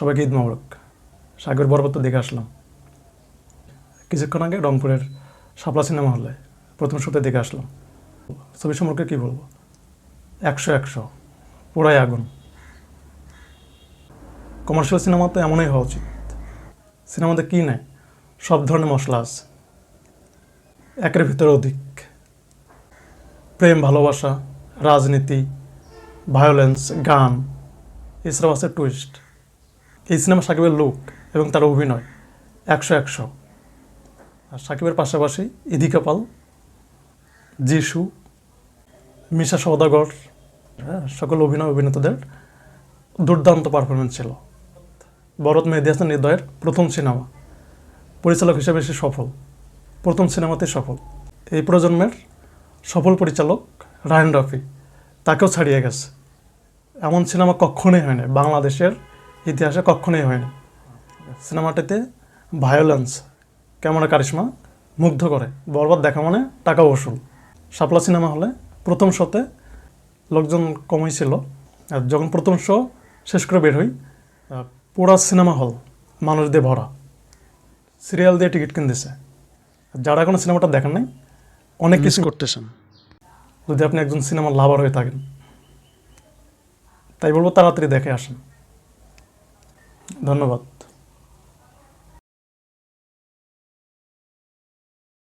সবাইকে ঈদ মোবারক। সাগর বরবত দেখে আসলাম। কিছুক্ষণ আগে রংপুরের শাপলা সিনেমা হলে প্রথম শোতে দেখে আসলাম। ছবি সম্পর্কে কী বলব? একশো একশো, পুরাই আগুন। কমার্শিয়াল সিনেমা তো এমনই হওয়া উচিত। সিনেমাতে কী নেয় সব ধরনের মশলা আছে। একের ভিতরে অধিক। প্রেম, ভালোবাসা, রাজনীতি ভায়োলেন্স গান, এছাড়াও আছে টুইস্ট এই সিনেমা সাকিবের লুক এবং তার অভিনয় একশো একশো। আর সাকিবের পাশাপাশি ইদিকা পাল যিশু, মিশা সওদাগর হ্যাঁ সকল অভিনয় অভিনেতাদের দুর্দান্ত পারফরমেন্স ছিল। ভরত মেহেদি হাসান হৃদয়ের প্রথম সিনেমা। পরিচালক হিসেবে সে সফল। প্রথম সিনেমাতে সফল। এই প্রজন্মের সফল পরিচালক রায়ন রাফি। তাকেও ছাড়িয়ে গেছে। এমন সিনেমা কখনোই হয়নি। বাংলাদেশের ইতিহাসে কখনোই হয়নি। সিনেমাটিতে ভায়োলেন্স ক্যামেরা কারিশমা? মুগ্ধ করে। বরবাদ দেখা মানে টাকা বসুল শাপলা সিনেমা হলে প্রথম শোতে লোকজন কমই ছিল। আর যখন প্রথম শো শেষ করে বের হই পুরা সিনেমা হল মানুষ দিয়ে ভরা। সিরিয়াল দিয়ে টিকিট কিনতেছে। যারা কোনো সিনেমাটা দেখেন নাই অনেক কিছু করতেছেন। যদি আপনি একজন সিনেমার লাভার হয়ে থাকেন তাই বলব তাড়াতাড়ি দেখে আসেন। ধন্যবাদ।